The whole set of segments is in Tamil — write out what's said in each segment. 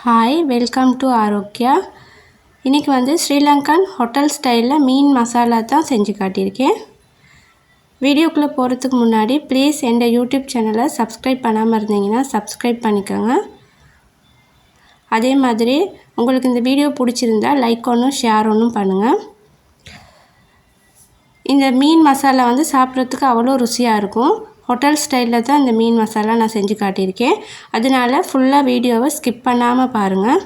ஹாய் வெல்கம் டு ஆரோக்கியா இன்றைக்கி வந்து ஸ்ரீலங்கன் ஹோட்டல் ஸ்டைலில் மீன் மசாலா தான் செஞ்சு காட்டியிருக்கேன். வீடியோக்குள்ளே போகிறதுக்கு முன்னாடி ப்ளீஸ் எந்த யூடியூப் சேனலை சப்ஸ்கிரைப் பண்ணாமல் இருந்தீங்கன்னா சப்ஸ்கிரைப் பண்ணிக்கோங்க. அதே மாதிரி உங்களுக்கு இந்த வீடியோ பிடிச்சிருந்தா லைக் ஒன்றும் ஷேர் ஒன்றும் பண்ணுங்கள் இந்த மீன் மசாலா வந்து சாப்பிட்றதுக்கு அவ்வளோ ருசியாக இருக்கும். ஹோட்டல் ஸ்டைலில் தான் இந்த மீன் மசாலா நான் செஞ்சு காட்டியிருக்கேன். அதனால் ஃபுல்லாக வீடியோவை ஸ்கிப் பண்ணாமல் பாருங்கள்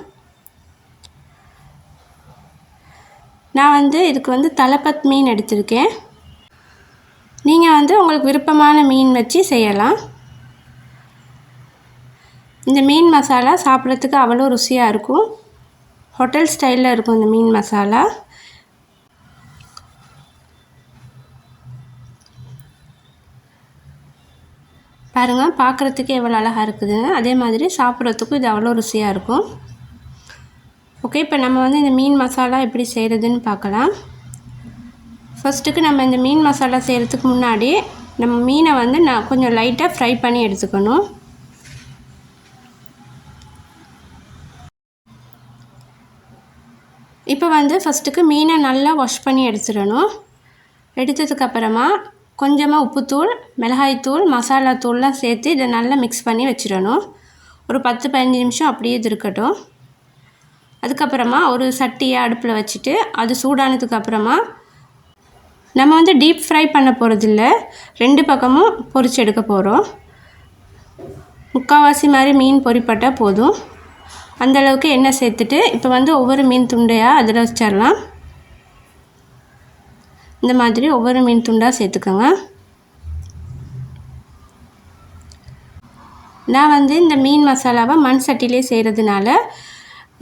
நான் வந்து இதுக்கு வந்து தலைப்பத் மீன் எடுத்திருக்கேன். நீங்கள் வந்து உங்களுக்கு விருப்பமான மீன் வச்சு செய்யலாம். இந்த மீன் மசாலா சாப்பிட்றதுக்கு அவ்வளோ ருசியாக இருக்கும். ஹோட்டல் ஸ்டைலில் இருக்கும் இந்த மீன் மசாலா. பாருங்கள் பார்க்குறதுக்கு எவ்வளோ அழகாக இருக்குது. அதே மாதிரி சாப்பிட்றதுக்கும் இது அவ்வளோ ருசியாக இருக்கும். ஓகே இப்போ நம்ம வந்து இந்த மீன் மசாலா எப்படி செய்கிறதுன்னு பார்க்கலாம். ஃபஸ்ட்டுக்கு நம்ம இந்த மீன் மசாலா செய்கிறதுக்கு முன்னாடி நம்ம மீனை வந்து நான் கொஞ்சம் லைட்டாக ஃப்ரை பண்ணி எடுத்துக்கணும். இப்போ வந்து ஃபஸ்ட்டுக்கு மீனை நல்லா வாஷ் பண்ணி எடுத்துடணும். எடுத்ததுக்கப்புறமா கொஞ்சமாக உப்புத்தூள் மிளகாய்த்தூள் மசாலா தூள்லாம் சேர்த்து இதை நல்லா மிக்ஸ் பண்ணி வச்சிடணும். ஒரு பத்து பதினஞ்சு நிமிஷம் அப்படியே இது இருக்கட்டும். அதுக்கப்புறமா ஒரு சட்டியை அடுப்பில் வச்சுட்டு அது சூடானதுக்கப்புறமா நம்ம வந்து டீப் ஃப்ரை பண்ண போகிறதில்ல ரெண்டு பக்கமும் பொரிச்சு எடுக்க போகிறோம் முக்கால்வாசி மாதிரி மீன் பொறிப்பட்டால் போதும். அந்தளவுக்கு எண்ணெய் சேர்த்துட்டு இப்போ வந்து ஒவ்வொரு மீன் துண்டையாக அதில் வச்சிடலாம். இந்த மாதிரி ஒவ்வொரு மீன் துண்டாக சேர்த்துக்கோங்க. நான் வந்து இந்த மீன் மசாலாவை மண் சட்டிலே செய்கிறதுனால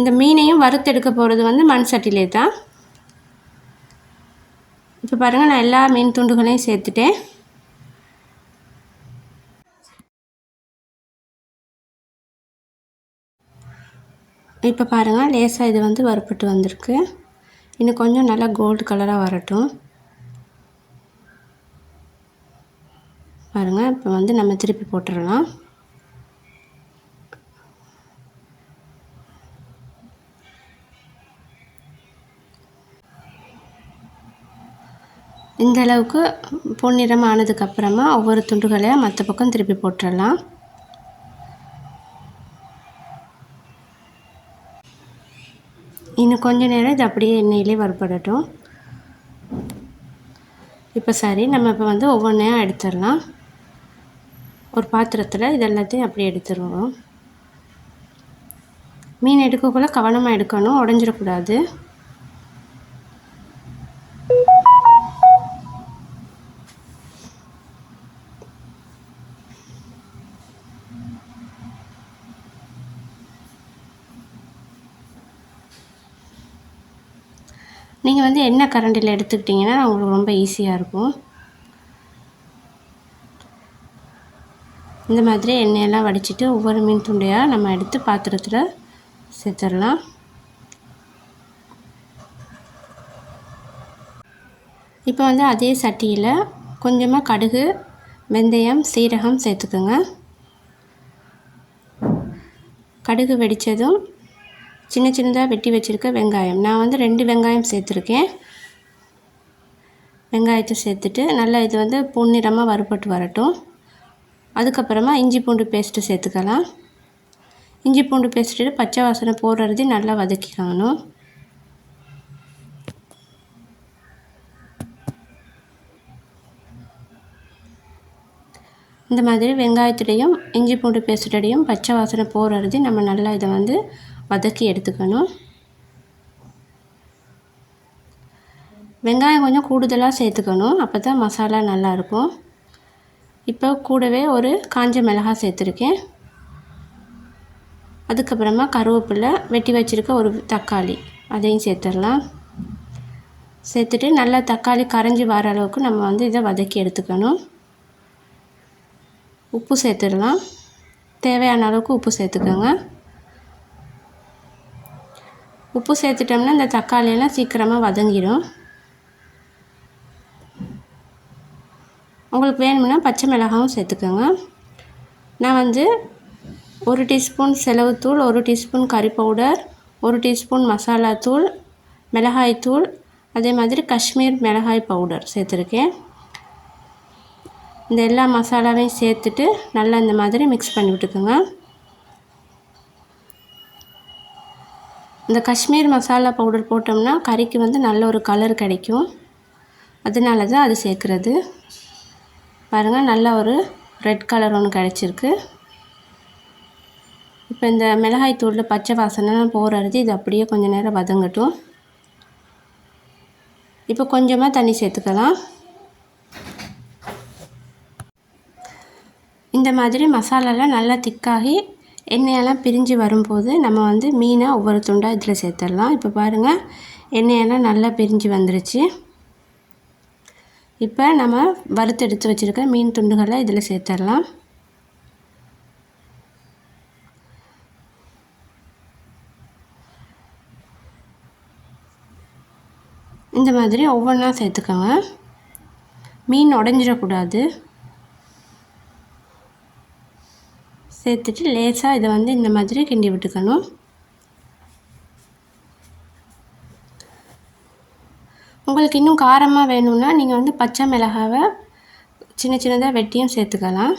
இந்த மீனையும் வறுத்தெடுக்க போகிறது வந்து மண் சட்டிலே தான். இப்போ பாருங்கள் நான் எல்லா மீன் துண்டுகளையும் சேர்த்துட்டேன். இப்போ பாருங்கள் லேசாக இது வந்து வறுப்பட்டு வந்திருக்கு. இன்னும் கொஞ்சம் நல்லா கோல்டு கலராக வரட்டும். பாருங்கள் இப்போ வந்து நம்ம திருப்பி போட்டுடலாம். இந்த அளவுக்கு பொன்னிறம் ஆனதுக்கப்புறமா ஒவ்வொரு துண்டுகளையும் மற்ற பக்கம் திருப்பி போட்டுடலாம். இன்னும் கொஞ்சம் நேரம் இது அப்படியே எண்ணெயிலே வறுபடட்டும். இப்போ சரி நம்ம இப்போ வந்து ஒவ்வொன்றையும் எடுத்துடலாம். ஒரு பாத்திரத்தில் இது எல்லாத்தையும் அப்படியே எடுத்துருவோம். மீன் எடுக்கக்குள்ள கவனமாக எடுக்கணும் உடஞ்சிடக்கூடாது. நீங்கள் வந்து என்ன கரண்டியில் எடுத்துக்கிட்டிங்கன்னா உங்களுக்கு ரொம்ப ஈஸியாக இருக்கும். இந்த மாதிரி எண்ணெயெல்லாம் வடிச்சிட்டு ஒவ்வொரு மீன் துண்டையாக நம்ம எடுத்து பாத்திரத்தில் சேர்த்துடலாம். இப்போ வந்து அதே சட்டியில் கொஞ்சமாக கடுகு வெந்தயம் சீரகம் சேர்த்துக்கோங்க. கடுகு வெடித்ததும் சின்ன சின்னதாக வெட்டி வச்சுருக்க வெங்காயம். நான் வந்து ரெண்டு வெங்காயம் சேர்த்துருக்கேன். வெங்காயத்தை சேர்த்துட்டு நல்லா இது வந்து பொன்னிறமாக வறுபட்டு வரட்டும். அதுக்கப்புறமா இஞ்சி பூண்டு பேஸ்ட்டு சேர்த்துக்கலாம். இஞ்சி பூண்டு பேஸ்ட்டு பச்சை வாசனை போடுறது நல்லா வதக்கிக்கணும். இந்த மாதிரி வெங்காயத்துடையும் இஞ்சி பூண்டு பேஸ்ட்டோடையும் பச்சை வாசனை போடுறது நம்ம நல்லா இதை வந்து வதக்கி எடுத்துக்கணும். வெங்காயம் கொஞ்சம் கூடுதலாக சேர்த்துக்கணும். அப்போ தான் மசாலா நல்லாயிருக்கும் இப்போ கூடவே ஒரு காஞ்ச மிளகாய் சேர்த்துருக்கேன். அதுக்கப்புறமா கருவேப்பிலை வெட்டி வச்சுருக்க ஒரு தக்காளி அதையும் சேர்த்துடலாம். சேர்த்துட்டு நல்லா தக்காளி கரைஞ்சி வர அளவுக்கு நம்ம வந்து இதை வதக்கி எடுத்துக்கணும். உப்பு சேர்த்துடலாம். தேவையான அளவுக்கு உப்பு சேர்த்துக்கோங்க. உப்பு சேர்த்துட்டோம்னா இந்த தக்காளியெல்லாம் சீக்கிரமாக வதங்கிடும். உங்களுக்கு வேணும்னா பச்சை மிளகாவும் சேர்த்துக்கோங்க. நான் வந்து ஒரு டீஸ்பூன் செலவுத்தூள் ஒரு டீஸ்பூன் கறி பவுடர் ஒரு டீஸ்பூன் மசாலாத்தூள் மிளகாய்த்தூள் அதே மாதிரி காஷ்மீர் மிளகாய் பவுடர் சேர்த்துருக்கேன். இந்த எல்லா மசாலாவையும் சேர்த்துட்டு நல்லா இந்த மாதிரி மிக்ஸ் பண்ணி விட்டுக்குங்க. இந்த காஷ்மீர் மசாலா பவுடர் போட்டோம்னா கறிக்கு வந்து நல்ல ஒரு கலர் கிடைக்கும். அதனால தான் அது சேர்க்குறது. பாருங்கள் நல்ல ஒரு ரெட் கலர் ஒன்று கிடச்சிருக்கு. இப்போ இந்த மிளகாய் தூளில் பச்சை வாசனைலாம் போகிறது இது அப்படியே கொஞ்சம் நேரம் வதங்கட்டும். இப்போ கொஞ்சமாக தண்ணி சேர்த்துக்கலாம். இந்த மாதிரி மசாலாலாம் நல்லா திக்காகி எண்ணெயெல்லாம் பிரிஞ்சு வரும்போது நம்ம வந்து மீனை ஒவ்வொரு துண்டாக இதில் சேர்த்துடலாம். இப்போ பாருங்கள் எண்ணெயெல்லாம் நல்லா பிரிஞ்சு வந்துருச்சு. இப்போ நம்ம வறுத்தெடுத்து வச்சுருக்க மீன் துண்டுகளை இதில் சேர்த்துடலாம். இந்த மாதிரி ஒவ்வொன்றா சேர்த்துக்கோங்க. மீன் உடஞ்சிடக்கூடாது. சேர்த்துட்டு லேசாக இதை வந்து இந்த மாதிரி கிண்டி விட்டுக்கணும். உங்களுக்கு இன்னும் காரமாக வேணும்னா நீங்கள் வந்து பச்சை மிளகாவை சின்ன சின்னதாக வெட்டியும் சேர்த்துக்கலாம்.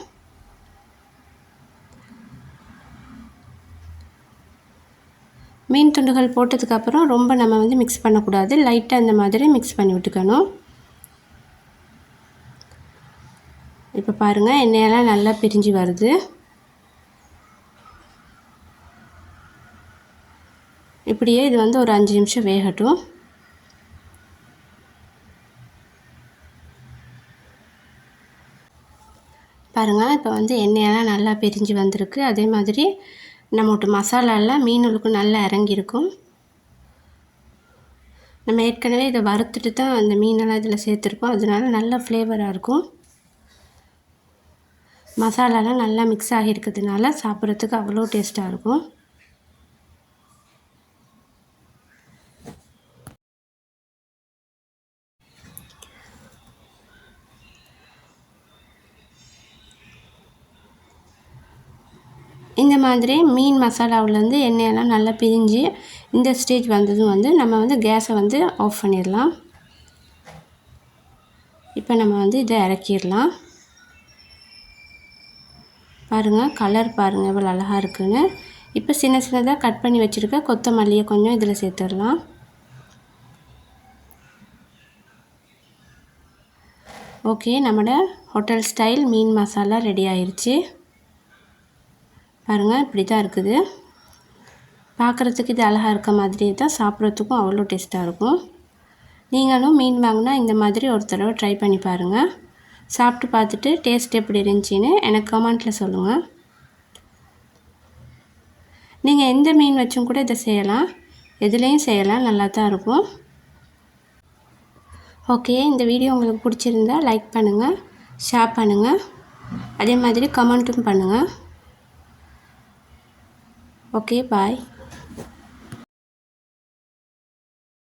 மீன் துண்டுகள் போட்டதுக்கப்புறம் ரொம்ப நம்ம வந்து மிக்ஸ் பண்ணக்கூடாது. லைட்டாக அந்த மாதிரி மிக்ஸ் பண்ணி விட்டுக்கணும். இப்போ பாருங்கள் எண்ணெயெல்லாம் நல்லா பிரிஞ்சு வருது. இப்படியே இது வந்து ஒரு அஞ்சு நிமிஷம் வேகட்டும். பாருங்கள் இப்போ வந்து எண்ணெயெல்லாம் நல்லா பிரிஞ்சு வந்திருக்கு. அதே மாதிரி நம்மகிட்ட மசாலாலாம் மீனுக்கும் நல்லா இறங்கியிருக்கும். நம்ம ஏற்கனவே இதை வறுத்துட்டு தான் அந்த மீனெல்லாம் இதில் சேர்த்துருப்போம் அதனால நல்ல ஃப்ளேவராக இருக்கும். மசாலாலாம் நல்லா மிக்ஸ் ஆகியிருக்கிறதுனால சாப்பிட்றதுக்கு அவ்வளோ டேஸ்ட்டாக இருக்கும். இந்த மாதிரி மீன் மசாலாவிலேருந்து எண்ணெயெல்லாம் நல்லா பிரிஞ்சு இந்த ஸ்டேஜ் வந்ததும் வந்து நம்ம வந்து கேஸை வந்து ஆஃப் பண்ணிடலாம். இப்போ நம்ம வந்து இதை இறக்கிடலாம். பாருங்கள் கலர் பாருங்கள் எவ்வளோ அழகாக இருக்குன்னு. இப்போ சின்ன சின்னதாக கட் பண்ணி வச்சுருக்க கொத்தமல்லியை கொஞ்சம் இதில் சேர்த்துடலாம். ஓகே நம்மளோட ஹோட்டல் ஸ்டைல் மீன் மசாலா ரெடி ஆயிடுச்சு பாருங்கள் இப்படி தான் இருக்குது. பார்க்குறதுக்கு இது அழகாக இருக்க மாதிரி தான் சாப்பிட்றதுக்கும் அவ்வளோ டேஸ்ட்டாக இருக்கும். நீங்களும் மீன் வாங்கினா இந்த மாதிரி ஒரு தடவை ட்ரை பண்ணி பாருங்கள் சாப்பிட்டு பார்த்துட்டு டேஸ்ட் எப்படி இருந்துச்சின்னு எனக்கு கமெண்ட்டில் சொல்லுங்கள் நீங்கள் எந்த மீன் வச்சும் கூட இதை செய்யலாம். எதுலேயும் செய்யலாம் நல்லா தான் இருக்கும். ஓகே இந்த வீடியோ உங்களுக்கு பிடிச்சிருந்தா லைக் பண்ணுங்கள் ஷேர் பண்ணுங்கள் அதே மாதிரி கமெண்ட்டும் பண்ணுங்கள் okay bye